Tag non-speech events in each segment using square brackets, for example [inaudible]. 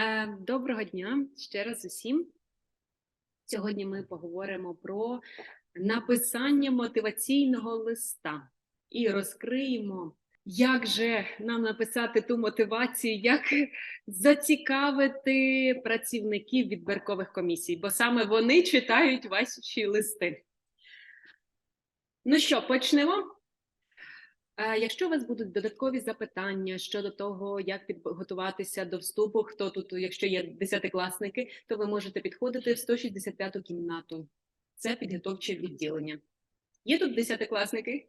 Е, Доброго дня ще раз усім. Сьогодні ми поговоримо про написання мотиваційного листа і розкриємо, як же нам написати ту мотивацію, як зацікавити працівників відбіркових комісій, бо саме вони читають ваші листи. Ну що, почнемо? Е, Якщо у вас будуть додаткові запитання щодо того, як підготуватися до вступу, хто тут, якщо є десятикласники, то ви можете підходити в 165-ту кімнату. Це підготовче відділення. Є тут десятикласники?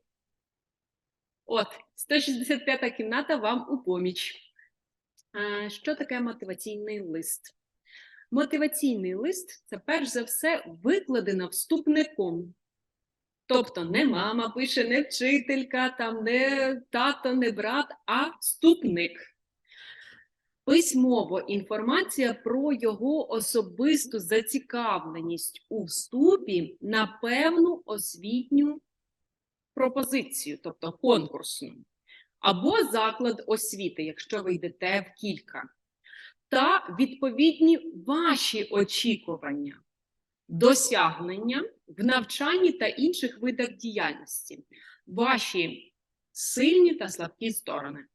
От, 165-та кімната вам у поміч. Е, Що таке мотиваційний лист? Мотиваційний лист це перш за все викладено вступником. Тобто не мама пише, не вчителька, там не тато, не брат, а вступник. Письмово інформація про його особисту зацікавленість у вступі на певну освітню пропозицію, тобто конкурсну, або заклад освіти, якщо ви йдете в кілька, та відповідні ваші очікування досягнення в навчанні та інших видах діяльності, ваші сильні та слабкі сторони.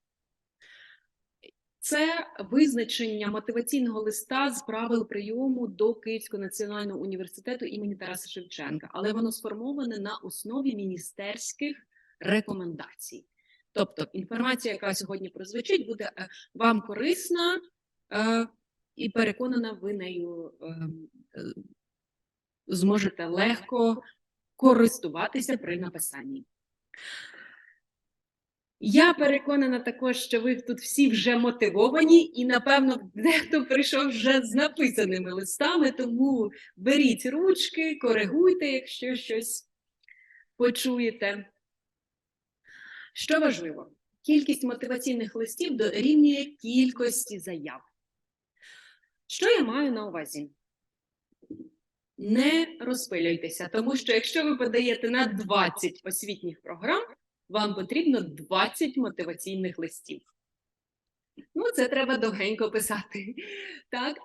Це визначення мотиваційного листа з правил прийому до Київського національного університету імені Тараса Шевченка, але воно сформоване на основі міністерських рекомендацій. Тобто інформація, яка сьогодні прозвучить, буде е, вам корисна е, і переконана, ви нею ем, е, зможете легко користуватися при написанні. Я переконана також, що ви тут всі вже мотивовані, і, напевно, дехто прийшов вже з написаними листами, тому беріть ручки, коригуйте, якщо щось почуєте. Що важливо, кількість мотиваційних листів дорівнює кількості заяв. Що я маю на увазі? Не розпилюйтеся, тому що якщо ви подаєте на 20 освітніх програм, вам потрібно 20 мотиваційних листів. Ну, це треба довгенько писати. Так?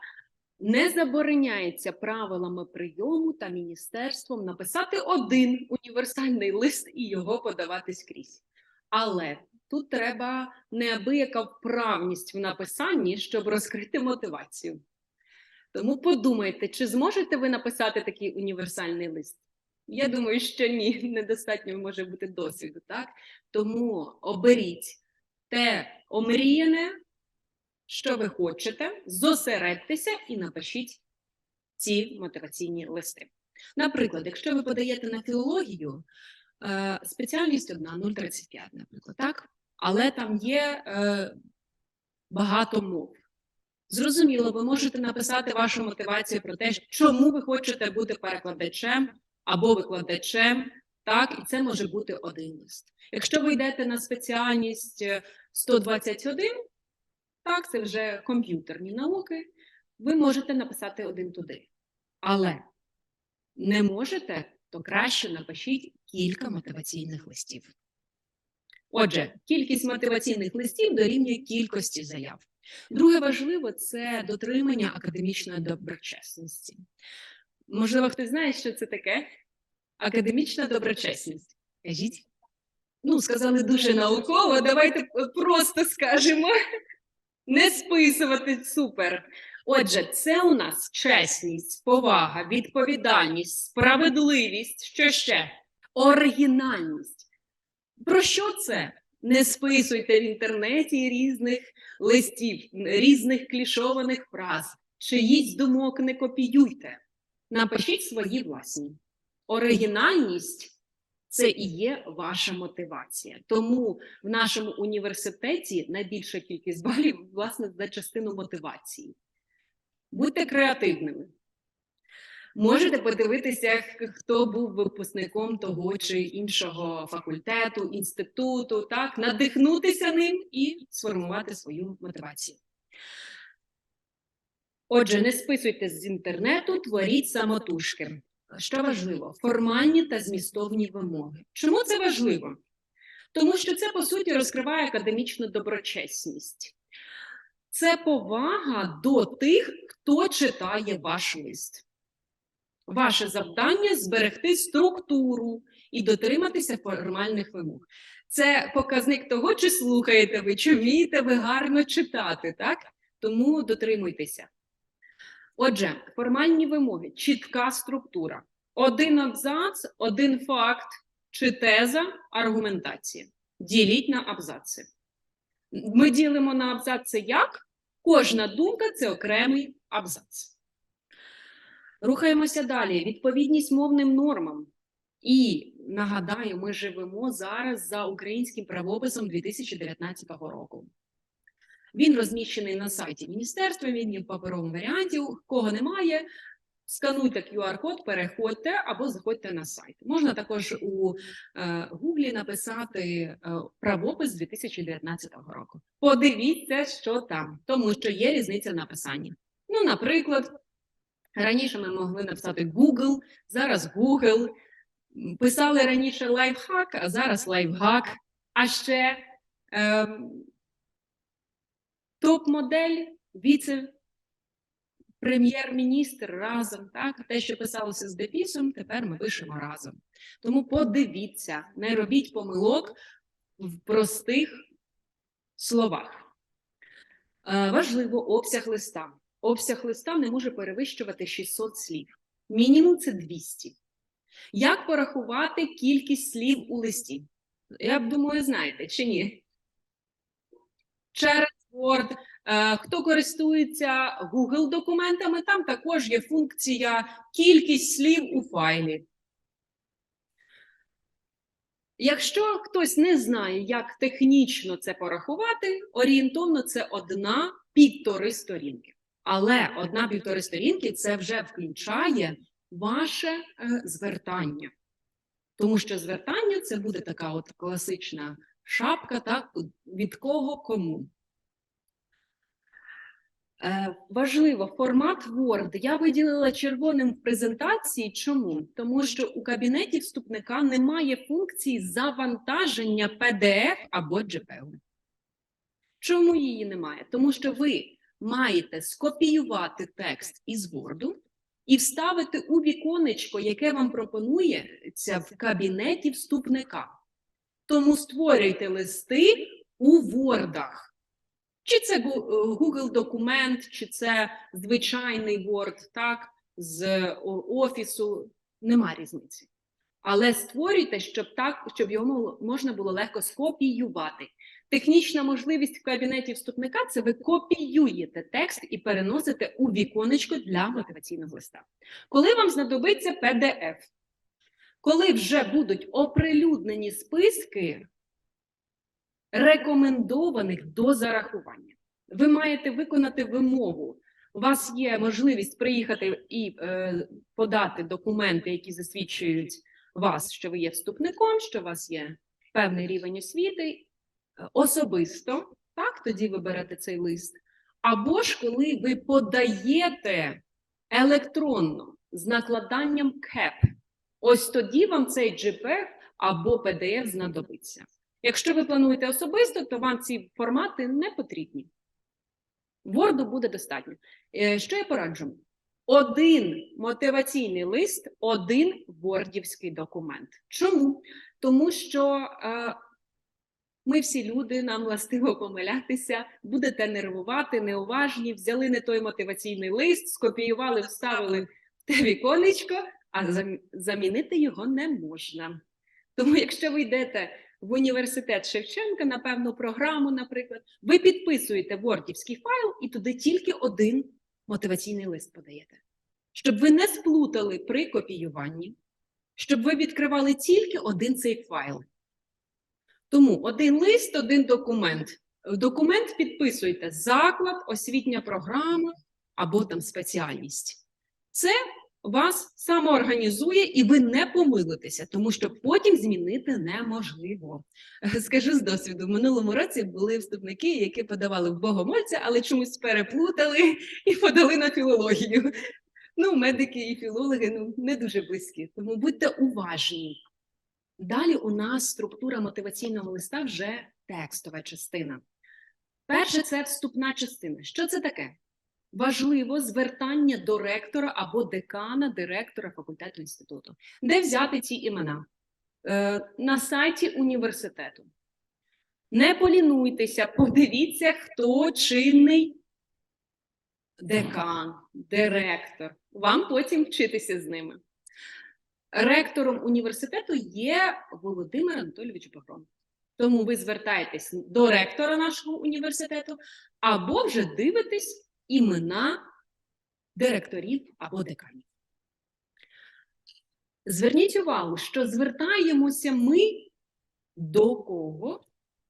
Не забороняється правилами прийому та міністерством написати один універсальний лист і його подавати скрізь. Але тут треба неабияка вправність в написанні, щоб розкрити мотивацію. Тому подумайте, чи зможете ви написати такий універсальний лист? Я думаю, що ні, [laughs] недостатньо може бути досвіду, так? Тому оберіть те омріяне, що ви хочете, зосередьтеся і напишіть ці мотиваційні листи. Наприклад, якщо ви подаєте на філологію, е, спеціальність одна 0,35, наприклад, так? Але там є е, багато мов. Зрозуміло, ви можете написати вашу мотивацію про те, чому ви хочете бути перекладачем або викладачем, так, і це може бути один лист. Якщо ви йдете на спеціальність 121, так, це вже комп'ютерні науки, ви можете написати один туди. Але не можете, то краще напишіть кілька мотиваційних листів. Отже, кількість мотиваційних листів дорівнює кількості заяв. Друге важливо це дотримання академічної доброчесності. Можливо, хтось знає, що це таке? Академічна доброчесність. Кажіть? Ну, сказали дуже науково, давайте просто скажемо. Не списувати супер. Отже, це у нас чесність, повага, відповідальність, справедливість, що ще? Оригінальність. Про що це? Не списуйте в інтернеті різних листів, різних клішованих фраз, чиїсь думок не копіюйте. Напишіть свої власні. Оригінальність це і є ваша мотивація. Тому в нашому університеті найбільша кількість балів, власне, за частину мотивації. Будьте креативними. Можете подивитися, хто був випускником того чи іншого факультету, інституту, так, надихнутися ним і сформувати свою мотивацію. Отже, не списуйте з інтернету, творіть самотужки. Що важливо? Формальні та змістовні вимоги. Чому це важливо? Тому що це, по суті, розкриває академічну доброчесність. це повага до тих, хто читає ваш лист. Ваше завдання зберегти структуру і дотриматися формальних вимог. Це показник того, чи слухаєте ви, чи вмієте ви гарно читати, так? Тому дотримуйтеся. Отже, формальні вимоги, чітка структура. Один абзац, один факт чи теза, аргументація. Діліть на абзаци. Ми ділимо на абзаци як? Кожна думка це окремий абзац. Рухаємося далі. Відповідність мовним нормам. І нагадаю, ми живемо зараз за українським правописом 2019 року. Він розміщений на сайті міністерства, він є в паперовому варіанті. Кого немає, скануйте QR-код, переходьте або заходьте на сайт. Можна також у е, Гуглі написати е, правопис 2019 року. Подивіться, що там, тому що є різниця в написанні. Ну, наприклад, раніше ми могли написати Google, зараз Google. Писали раніше лайфхак, а зараз лайфхак. А ще ем, топ-модель, віце-прем'єр-міністр разом. Так, те, що писалося з дефісом, тепер ми пишемо разом. Тому подивіться, не робіть помилок в простих словах. Е, Важливо обсяг листа. Обсяг листа не може перевищувати 600 слів. Мінімум це 200. Як порахувати кількість слів у листі? Я думаю, знаєте чи ні? Через Word. Е, Хто користується Google документами, там також є функція кількість слів у файлі. Якщо хтось не знає, як технічно це порахувати, орієнтовно це одна півтори сторінки. Але одна півтори сторінки це вже включає ваше е, звертання. Тому що звертання це буде така от класична шапка, так, від кого кому. Е, важливо, формат Word я виділила червоним в презентації. Чому? Тому що у кабінеті вступника немає функції завантаження PDF або JPEG. Чому її немає? Тому що ви маєте скопіювати текст із Word і вставити у віконечко, яке вам пропонується в кабінеті вступника. Тому створюйте листи у Wordах. Чи це е, Google документ, чи це звичайний Word, так, з офісу, нема різниці. Але створюйте, щоб так, щоб його можна було легко скопіювати. Технічна можливість в кабінеті вступника це ви копіюєте текст і переносите у віконечко для мотиваційного листа. Коли вам знадобиться PDF, коли вже будуть оприлюднені списки рекомендованих до зарахування. Ви маєте виконати вимогу. У вас є можливість приїхати і е, подати документи, які засвідчують вас, що ви є вступником, що у вас є певний рівень освіти е, особисто. Так, тоді ви берете цей лист. Або ж коли ви подаєте електронно з накладанням CAP, ось тоді вам цей JPEG або PDF знадобиться. Якщо ви плануєте особисто, то вам ці формати не потрібні. Word буде достатньо. Е, Що я пораджу? Один мотиваційний лист, один вордівський документ. Чому? Тому що е, ми всі люди, нам властиво помилятися, будете нервувати, неуважні, взяли не той мотиваційний лист, скопіювали, вставили в те віконечко, а зам- замінити його не можна. Тому, якщо ви йдете в університет Шевченка на певну програму, наприклад, ви підписуєте вордівський файл і туди тільки один мотиваційний лист подаєте. Щоб ви не сплутали при копіюванні, щоб ви відкривали тільки один цей файл. Тому один лист, один документ. Документ підписуєте заклад, освітня програма або там спеціальність. Це вас самоорганізує і ви не помилитеся, тому що потім змінити неможливо. [laughs] Скажу з досвіду, в минулому році були вступники, які подавали в богомольця, але чомусь переплутали [laughs] і подали на філологію. Ну, медики і філологи ну, не дуже близькі, тому будьте уважні. Далі у нас структура мотиваційного листа вже текстова частина. Перше це вступна частина. Що це таке? Важливо звертання до ректора або декана, директора факультету інституту. Де взяти ці імена? Е, на сайті університету. Не полінуйтеся, подивіться, хто чинний декан, директор. Вам потім вчитися з ними. Ректором університету є Володимир Анатолійович Багрон. Тому ви звертаєтесь до ректора нашого університету або вже дивитесь імена директорів або деканів. Зверніть увагу, що звертаємося ми до кого,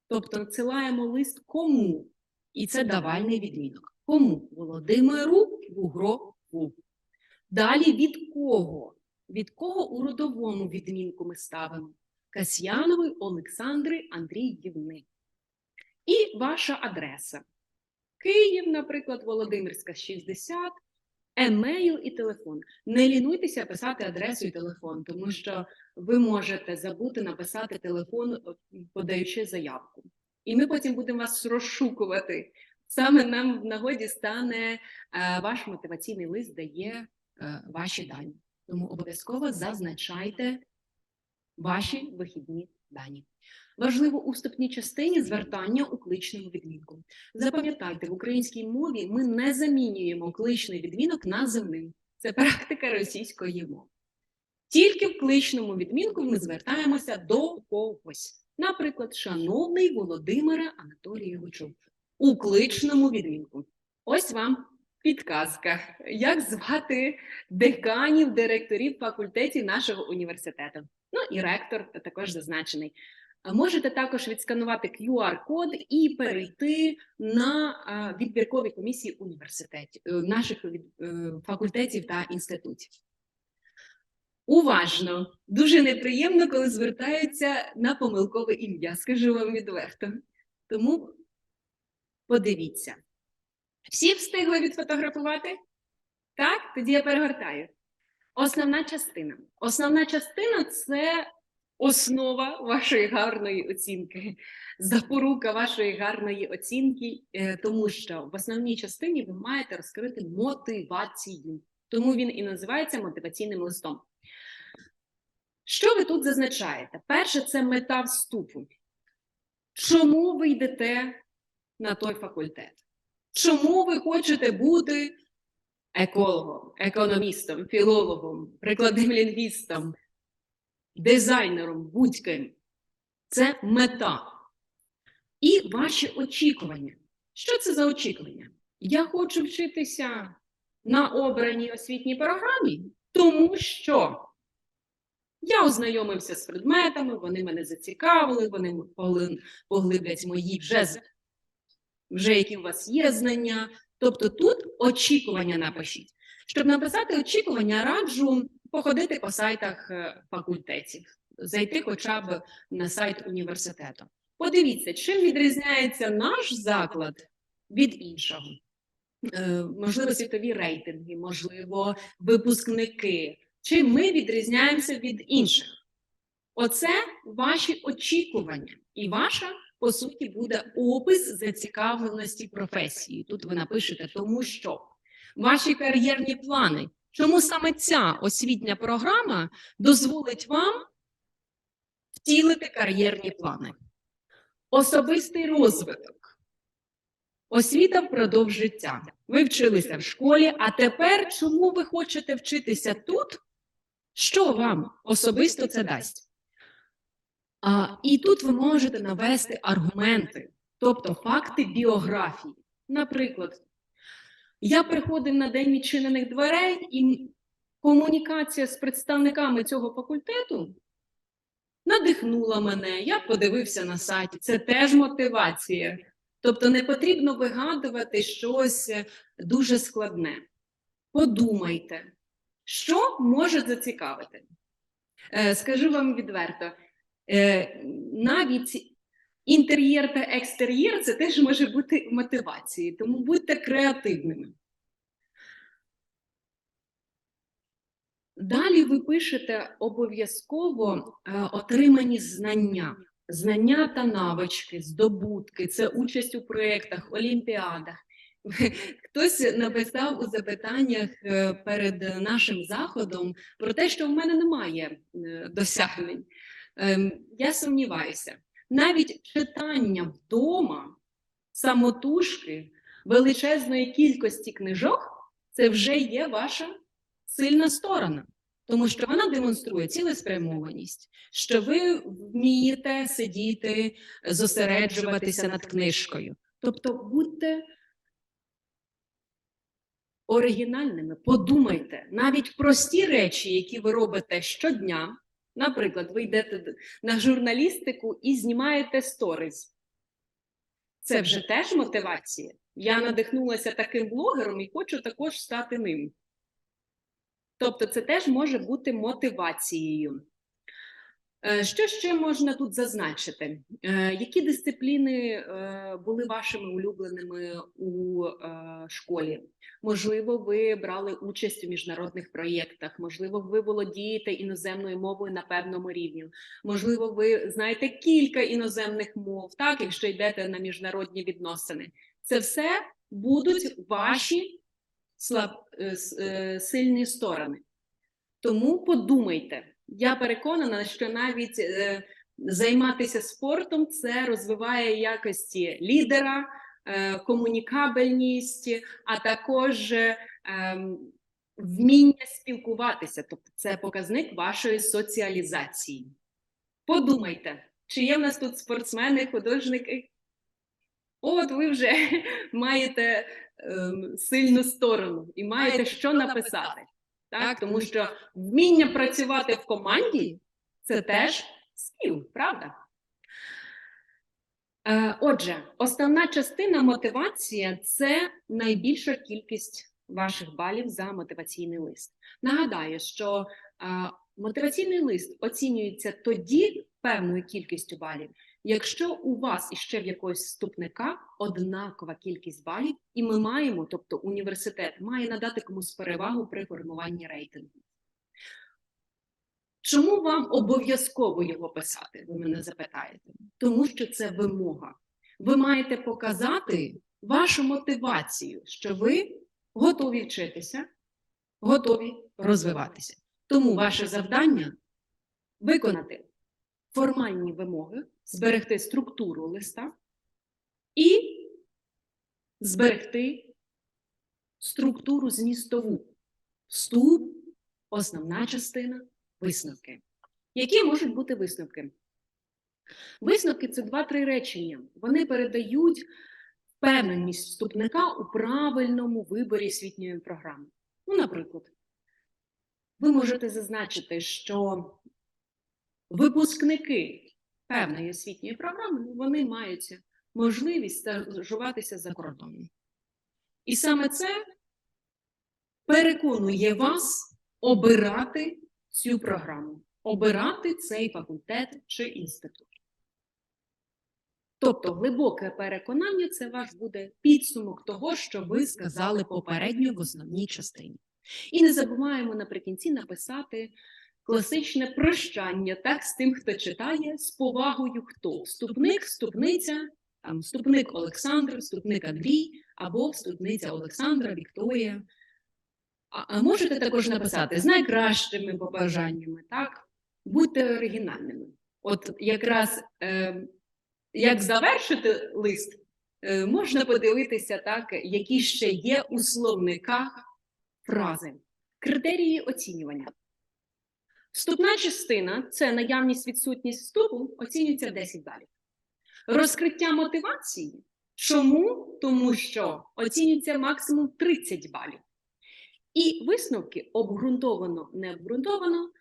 тобто надсилаємо лист кому, і це давальний відмінок. Кому? Володимиру Бугрову. Далі від кого? Від кого у родовому відмінку ми ставимо? Касьянової Олександри Андріївни. І ваша адреса. Київ, наприклад, Володимирська, 60, емейл і телефон. Не лінуйтеся писати адресу і телефон, тому що ви можете забути написати телефон, е, подаючи заявку. І ми потім будемо вас розшукувати. Саме нам в нагоді стане е, ваш мотиваційний лист, де є е, ваші дані. Тому обов'язково зазначайте ваші вихідні дані. Важливо у вступній частині звертання у кличному відмінку. Запам'ятайте, в українській мові ми не замінюємо кличний відмінок на земним. Це практика російської мови. Тільки в кличному відмінку ми звертаємося до когось. Наприклад, шановний Володимире Анатолійовичу, у кличному відмінку. Ось вам підказка, як звати деканів, директорів факультетів нашого університету. Ну і ректор також зазначений. Можете також відсканувати QR-код і перейти на відбіркові комісії університетів, е, наших е, факультетів та інститутів. Уважно, дуже неприємно, коли звертаються на помилкове ім'я, скажу вам відверто. Тому подивіться. Всі встигли відфотографувати? Так, тоді я перегортаю. Основна частина. Основна частина це основа вашої гарної оцінки, запорука вашої гарної оцінки, е, тому що в основній частині ви маєте розкрити мотивацію. Тому він і називається мотиваційним листом. Що ви тут зазначаєте? Перше, це мета вступу. Чому ви йдете на той факультет? Чому ви хочете бути екологом, економістом, філологом, прикладним лінгвістом, дизайнером, будь-ким? Це мета. І ваші очікування. Що це за очікування? Я хочу вчитися на обраній освітній програмі, тому що я ознайомився з предметами, вони мене зацікавили, вони поглиблять мої вже, вже які у вас є знання. Тобто тут очікування напишіть. Щоб написати очікування, раджу походити по сайтах е, факультетів, зайти хоча б на сайт університету. Подивіться, чим відрізняється наш заклад від іншого. Е, Можливо, світові рейтинги, можливо, випускники. Чим ми відрізняємося від інших? Оце ваші очікування, і ваша, по суті, буде опис зацікавленості професії. Тут ви напишете, тому що ваші кар'єрні плани. Чому саме ця освітня програма дозволить вам втілити кар'єрні плани? Особистий розвиток, освіта впродовж життя. Ви вчилися в школі, а тепер чому ви хочете вчитися тут? Що вам особисто це дасть? А, і тут ви можете навести аргументи, тобто факти біографії. Наприклад, я приходив на день відчинених дверей, і комунікація з представниками цього факультету надихнула мене. Я подивився на сайті. Це теж мотивація. Тобто не потрібно вигадувати щось е, дуже складне. Подумайте, що може зацікавити. Е, Скажу вам відверто, е, навіть інтер'єр та екстер'єр це теж може бути мотивацією, тому будьте креативними. Далі ви пишете обов'язково е, отримані знання. знання та навички, здобутки, це участь у проєктах, олімпіадах. [laughs] Хтось написав у запитаннях е, перед нашим заходом про те, що в мене немає е, досягнень. Ем, Я сумніваюся, навіть читання вдома, самотужки, величезної кількості книжок це вже є ваша сильна сторона, тому що вона демонструє цілеспрямованість, що ви вмієте сидіти, зосереджуватися над книжкою. Тобто будьте оригінальними, подумайте, навіть прості речі, які ви робите щодня. Наприклад, ви йдете на журналістику і знімаєте сторіз. Це вже теж мотивація. Я надихнулася таким блогером і хочу також стати ним. Тобто, це теж може бути мотивацією. Е, Що ще можна тут зазначити? Е, Які дисципліни е, були вашими улюбленими у школі? Можливо, ви брали участь у міжнародних проєктах, можливо, ви володієте іноземною мовою на певному рівні. Можливо, ви знаєте кілька іноземних мов, так, якщо йдете на міжнародні відносини. Це все будуть ваші слаб, сильні сторони. Тому подумайте. Я переконана, що навіть е, займатися спортом це розвиває якості лідера, е, комунікабельність, а також е, ем, вміння спілкуватися. Тобто це показник вашої соціалізації. Подумайте, чи є в нас тут спортсмени, художники? От ви вже [laughs] маєте ем, сильну сторону і маєте Маєте що написати. Так, Так, тому тому що вміння працювати в команді це теж скіл, правда? Е, Отже, основна частина мотивація це найбільша кількість ваших балів за мотиваційний лист. Нагадаю, що е, мотиваційний лист оцінюється тоді певною кількістю балів, якщо у вас іще в якогось вступника однакова кількість балів, і ми маємо, тобто університет має надати комусь перевагу при формуванні рейтингу. Чому вам обов'язково його писати? Ви мене запитаєте. Тому що це вимога. Ви маєте показати вашу мотивацію, що ви готові вчитися, готові розвиватися. Тому ваше завдання виконати формальні вимоги, зберегти структуру листа і зберегти структуру змістову. Вступ, основна частина, висновки. Які можуть бути висновки? Висновки це два-три речення. Вони передають впевненість вступника у правильному виборі освітньої програми. Ну, наприклад, ви можете зазначити, що випускники певної освітньої програми вони мають можливість стажуватися за кордоном. І саме це переконує вас обирати цю програму, обирати цей факультет чи інститут. Тобто глибоке переконання це ваш буде підсумок того, що ви сказали попередньо в основній частині. І не забуваємо наприкінці написати класичне прощання так з тим, хто читає, з повагою хто вступник, вступниця, там вступник Олександр, вступник Андрій або вступниця Олександра, Вікторія. А, а можете також написати з найкращими побажаннями, так? Будьте оригінальними. От якраз е, як завершити лист, е, можна подивитися, так, які ще є у словниках фрази. Критерії оцінювання. Вступна частина це наявність відсутність вступу, оцінюється 10 балів. Розкриття мотивації. Чому? Тому що оцінюється максимум 30 балів. І висновки обґрунтовано, не обґрунтовано,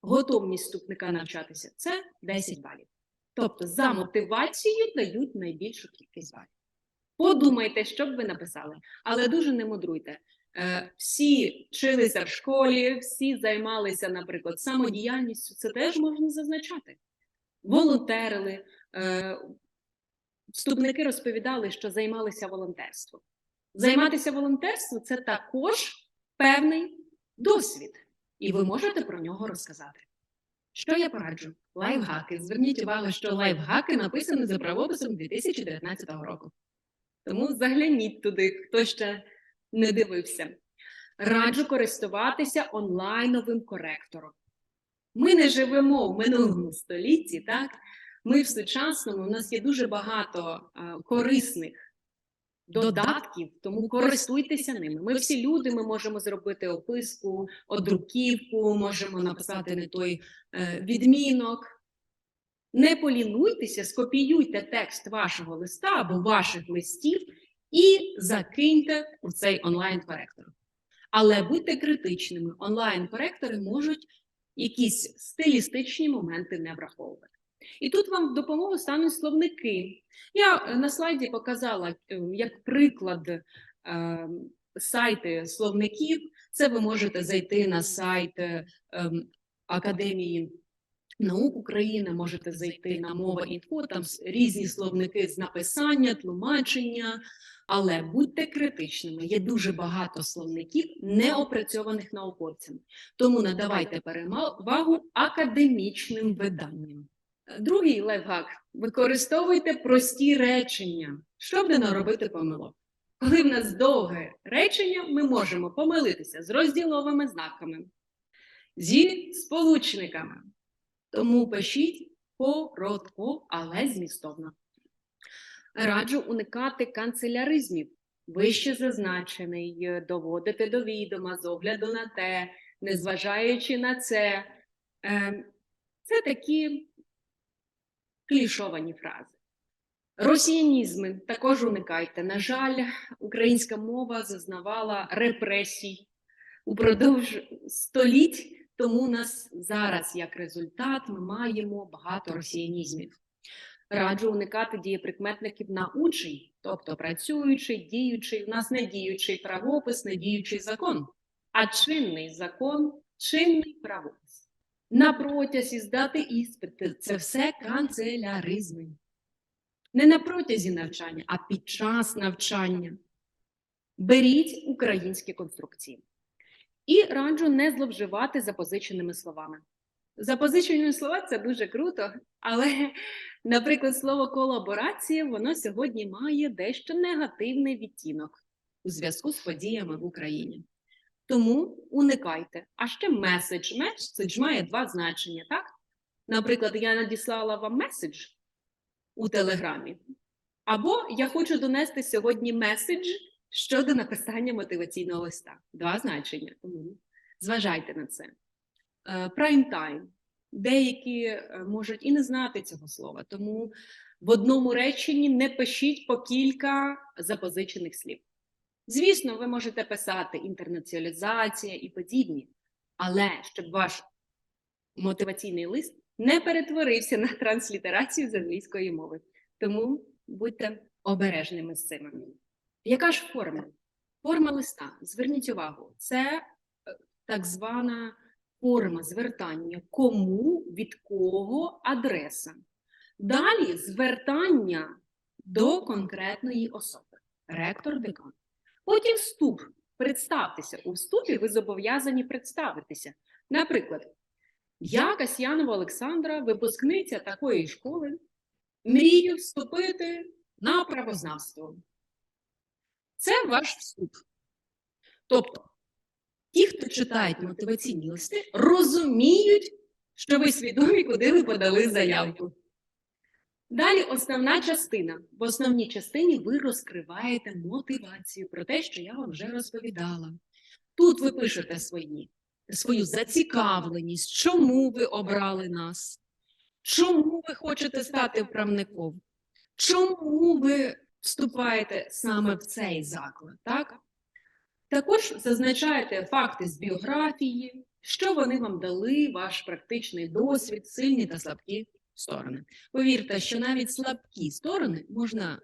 готовність вступника навчатися це 10 балів. Тобто за мотивацією дають найбільшу кількість балів. Подумайте, що б ви написали, але дуже не мудруйте. Е, Всі вчилися в школі, всі займалися, наприклад, самодіяльністю. Це теж можна зазначати. Волонтерили. Е, Вступники розповідали, що займалися волонтерством. Займатися волонтерством це також певний досвід, і ви можете про нього розказати. Що я пораджу? лайфхаки. Зверніть увагу, що лайфхаки написані за правописом 2019 року. Тому загляніть туди, хто ще не дивився. Раджу користуватися онлайновим коректором. Ми не живемо в минулому столітті, так? Ми в сучасному, у нас є дуже багато е, корисних додатків, тому користуйтеся ними. Ми всі люди, ми можемо зробити описку, одруківку, можемо написати не той е, відмінок. Не полінуйтеся, скопіюйте текст вашого листа або ваших листів і закиньте у цей онлайн-коректор. Але будьте критичними. Онлайн-коректори можуть якісь стилістичні моменти не враховувати. І тут вам в допомогу стануть словники. Я на слайді показала е, як приклад е, сайти словників. Це ви можете зайти на сайт е, ем, Академії наук України, можете зайти на мова інфо, там різні словники з написання, тлумачення. Але будьте критичними. Є дуже багато словників, не опрацьованих науковцями. Тому надавайте перевагу академічним виданням. Другий лайфхак використовуйте прості речення, щоб не наробити помилок. Коли в нас довге речення, ми можемо помилитися з розділовими знаками, зі сполучниками. Тому пишіть коротко, але змістовно. Раджу уникати канцеляризмів. Вище зазначений, е, доводити до відома з огляду на те, незважаючи на це. Е, Це такі клішовані фрази. Росіянізми також уникайте. На жаль, українська мова зазнавала репресій упродовж століть, тому нас зараз, як результат, ми маємо багато росіянізмів. Раджу уникати дієприкметників на учий, тобто працюючий, діючий, у нас не діючий правопис, не діючий закон, а чинний закон, чинний правопис. На протязі здати іспити це все канцеляризми. Не на протязі навчання, а під час навчання. Беріть українські конструкції. І раджу не зловживати запозиченими словами. Запозичені слова це дуже круто, але, наприклад, слово колаборація воно сьогодні має дещо негативний відтінок у зв'язку з подіями в Україні. Тому уникайте. А ще меседж. Меседж має два значення, так? Наприклад, я надіслала вам меседж у Телеграмі, або я хочу донести сьогодні меседж щодо написання мотиваційного листа. Два значення. Тому зважайте на це. Прайм тайм. Деякі е, можуть і не знати цього слова, тому в одному реченні не пишіть по кілька запозичених слів. Звісно, ви можете писати інтернаціалізація і подібні, але щоб ваш мотиваційний лист не перетворився на транслітерацію з англійської мови. Тому будьте обережними з цим. Яка ж форма? Форма листа. Зверніть увагу, це е, так звана форма звертання кому, від кого, адреса. Далі звертання до конкретної особи, ректор декан. Потім вступ. Представтеся. У вступі ви зобов'язані представитися. Наприклад, я Касьянова Олександра, випускниця такої школи, мрію вступити на правознавство. Це ваш вступ. Тобто, ті, хто читають мотиваційні листи, розуміють, що ви свідомі, куди ви подали заявку. Далі основна частина. В основній частині ви розкриваєте мотивацію про те, що я вам вже розповідала. Тут ви пишете свої, свою зацікавленість, чому ви обрали нас, чому ви хочете стати правником, чому ви вступаєте саме в цей заклад. Так? Також зазначаєте факти з біографії, що вони вам дали, ваш практичний досвід, сильні та слабкі сторони. Повірте, що навіть слабкі сторони можна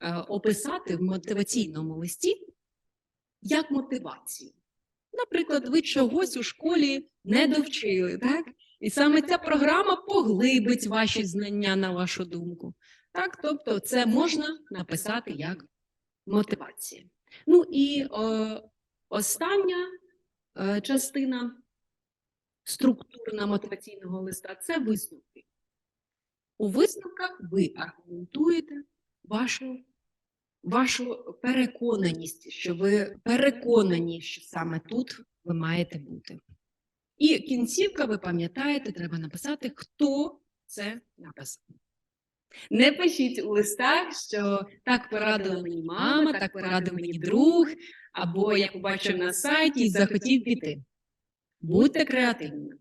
е, описати в мотиваційному листі як мотивацію. Наприклад, ви чогось у школі не довчили, так? І саме ця програма поглибить ваші знання на вашу думку. Так, тобто, це можна написати як мотивація. Ну і е, остання е, частина структурна мотиваційного листа це висновки. У висновках ви аргументуєте вашу, вашу переконаність, що ви переконані, що саме тут ви маєте бути. І кінцівка, ви пам'ятаєте, треба написати, хто це написав. Не пишіть у листах, що так порадила мені мама, так порадив мені друг, або я побачив на сайті і захотів піти. Будьте креативними.